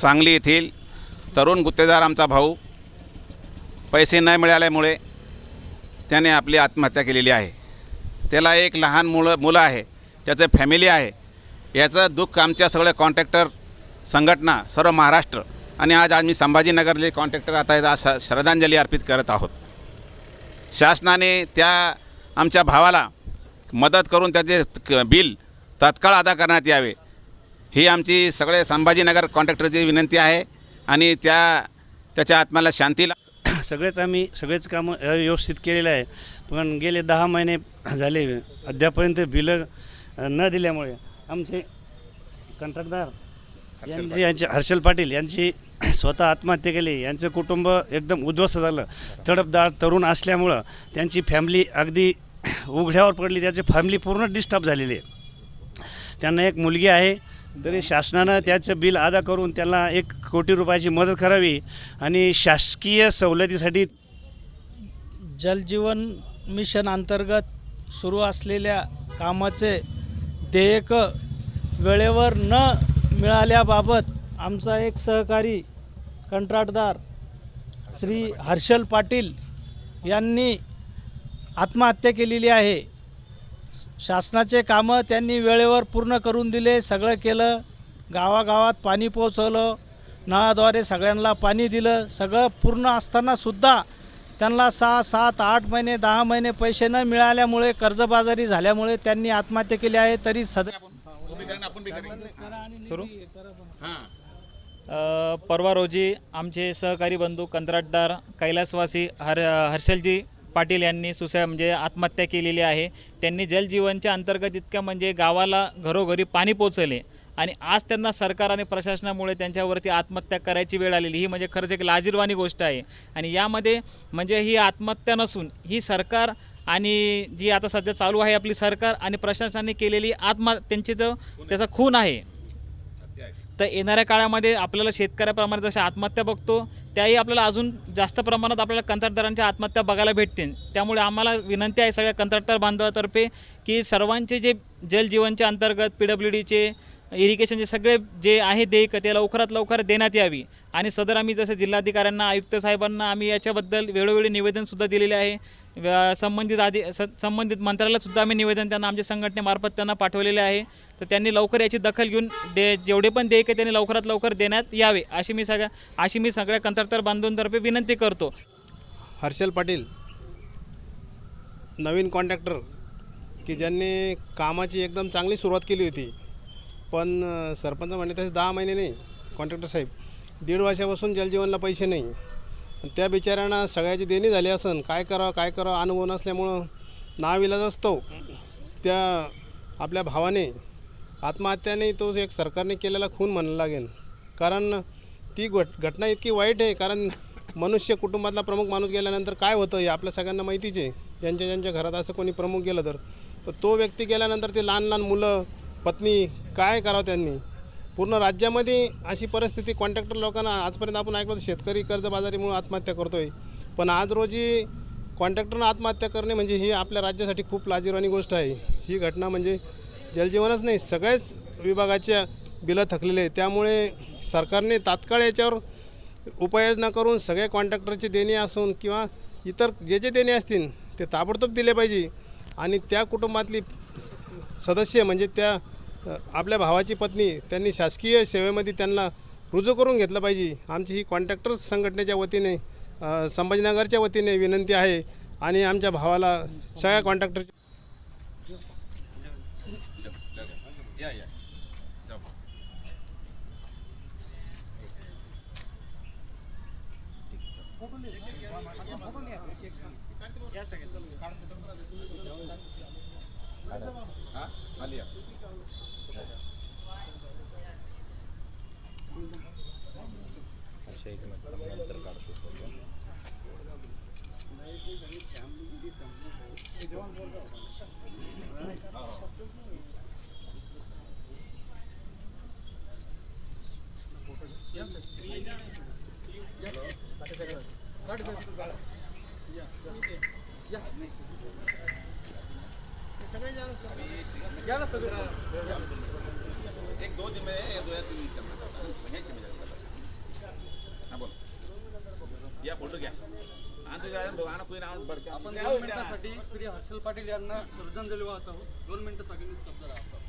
सांगली येथील तरुण गुत्तेदार आमचा भाऊ पैसे न मिळाल्यामुळे त्याने आपली आत्महत्या केलेली आहे. त्याला एक लहान मुलं मुलं आहे त्याचं फॅमिली आहे. याचं दुःख आमच्या सगळ्या कॉन्ट्रॅक्टर संघटना सर्व महाराष्ट्र आणि आज आम्ही संभाजीनगरले कॉन्ट्रॅक्टर आता आज श- श्रद्धांजली अर्पित करत आहोत. शासनाने त्या आमच्या भावाला मदत करून त्याचे क- बिल तत्काळ अदा करण्यात यावे. ही आमची सगळे संभाजीनगर कॉन्ट्रॅक्टरची विनंती आहे आणि त्या त्याच्या आत्म्याला शांती ला सगळेच आम्ही सगळेच कामं व्यवस्थित केलेलं आहे. पण गेले दहा महिने झाले अद्यापर्यंत बिलं न दिल्यामुळे आमचे कंत्राटदार यांची यांचे हर्षल पाटील यांची स्वतः आत्महत्या केली. यांचं कुटुंब एकदम उद्ध्वस्त झालं. तडपदार तरुण असल्यामुळं त्यांची फॅमिली अगदी उघड्यावर पडली. त्याची फॅमिली पूर्ण डिस्टर्ब झालेली आहे. त्यांना एक मुलगी आहे. तरी शासनानं त्याचं बिल अदा करून त्याला एक कोटी रुपयाची मदत करावी आणि शासकीय सवलतीसाठी जलजीवन मिशन अंतर्गत सुरू असलेल्या कामाचे देयक वेळेवर न मिळाल्याबाबत आमचा एक सहकारी कंत्राटदार श्री हर्षल पाटील यांनी आत्महत्या केलेली आहे. शासनाचे कामं त्यांनी वेळेवर पूर्ण करून दिले सगळं केलं. गावागावात पाणी पोचवलं नळाद्वारे सगळ्यांना पाणी दिलं. सगळं पूर्ण असतानासुद्धा त्यांना सहा सात आठ महिने दहा महिने पैसे न मिळाल्यामुळे कर्जबाजारी झाल्यामुळे त्यांनी आत्महत्या केली आहे तरी सद सुरू? अ, परवा रोजी आमचे सहकारी बंधू कंत्राटदार कैलासवासी हर हर्षलजी पाटील यांनी सुसा म्हणजे आत्महत्या केलेली आहे. त्यांनी जलजीवनच्या अंतर्गत इतक्या म्हणजे गावाला घरोघरी पाणी पोचवले आणि आज त्यांना सरकार आणि प्रशासनामुळे त्यांच्यावरती आत्महत्या करायची वेळ आलेली. ही म्हणजे खरंच एक लाजीरवाणी गोष्ट आहे. आणि यामध्ये म्हणजे ही आत्महत्या नसून ही सरकार आणि जी आता सध्या चालू आहे आपली सरकार आणि प्रशासनाने केलेली आत्म त्यांची तर त्याचा खून आहे. तर येणाऱ्या काळामध्ये आपल्याला शेतकऱ्याप्रमाणे जशा आत्महत्या बघतो त्याही आपल्याला अजून जास्त प्रमाणात आपल्याला कंत्राटदारांच्या आत्महत्या बघायला भेटतील. त्यामुळे आम्हाला विनंती आहे सगळ्या कंत्राटदार बांधवातर्फे की सर्वांचे जे जलजीवनच्या अंतर्गत पी डब्ल्यू डीचे इरिगेशनचे सगळे जे आहे देयक ते लवकरात लवकर देण्यात यावी. आणि सदर आम्ही जसं जिल्हाधिकाऱ्यांना आयुक्त साहेबांना आम्ही याच्याबद्दल वेळोवेळी निवेदनसुद्धा दिलेले आहे. संबंधित आधी स संबंधित मंत्र्यालासुद्धा आम्ही निवेदन त्यांना आमच्या संघटनेमार्फत त्यांना पाठवलेले आहे. तर त्यांनी लवकर याची दखल घेऊन दे जेवढे पण देयक आहे त्यांनी लवकरात लवकर देण्यात यावे अशी मी सगळ्या अशी मी सगळ्या कंत्राटदार बांधवांतर्फे विनंती करतो. हर्षल पाटील नवीन कॉन्ट्रॅक्टर की ज्यांनी कामाची एकदम चांगली सुरुवात केली होती पण सरपंच म्हणले तसे दहा महिने नाही कॉन्ट्रॅक्टर साहेब दीड वर्षापासून जलजीवनला पैसे नाही. त्या बिचाऱ्यांना सगळ्याची देणी झाली असन. काय करावं काय करावं? अनुभव नसल्यामुळं नाविलाज असतो. त्या आपल्या भावाने आत्महत्याने तो एक सरकारने केलेला खून म्हणायला लागेल. कारण ती घट घटना इतकी वाईट आहे. कारण मनुष्य कुटुंबातला प्रमुख माणूस गेल्यानंतर काय होतं हे आपल्या सगळ्यांना माहितीच आहे. ज्यांच्या ज्यांच्या घरात असं कोणी प्रमुख गेलं तर. तर तो व्यक्ती गेल्यानंतर ते लहान लहान मुलं पत्नी काय करावं त्यांनी? पूर्ण राज्यामध्ये अशी परिस्थिती कॉन्ट्रॅक्टर लोकांना आजपर्यंत आपण ऐकलं तर शेतकरी कर्जबाजारीमुळे आत्महत्या करतोय. पण आज रोजी कॉन्ट्रॅक्टरनं आत्महत्या करणे म्हणजे ही आपल्या राज्यासाठी खूप लाजीरवाणी गोष्ट आहे. ही घटना म्हणजे जलजीवनच नाही सगळ्याच विभागाच्या बिलं थकलेले आहे त्यामुळे सरकारने तात्काळ याच्यावर उपाययोजना करून सगळ्या कॉन्ट्रॅक्टरचे देणे असून किंवा इतर जे जे देणे असतील ते ताबडतोब दिले पाहिजे. आणि त्या कुटुंबातली सदस्य म्हणजे त्या आपल्या भावाची पत्नी त्यांनी शासकीय सेवेमध्ये त्यांना रुजू करून घेतलं पाहिजे. आमची ही कॉन्ट्रॅक्टर संघटनेच्या वतीने संभाजीनगरच्या वतीने विनंती आहे आणि आमच्या भावाला सगळ्या कॉन्ट्रॅक्टर आलिया. अशा एक नंतर काढतो. Yeah. या ना सर एक दो दिन में या दो या तीन दिन से हाँ या फोटो घ्या आपण दोन मिनिटासाठी श्री हर्षल पाटील यांना श्रद्धांजली वाहत आहोत दोन मिनिटं सगळ्यांनी स्तब्ध राहतो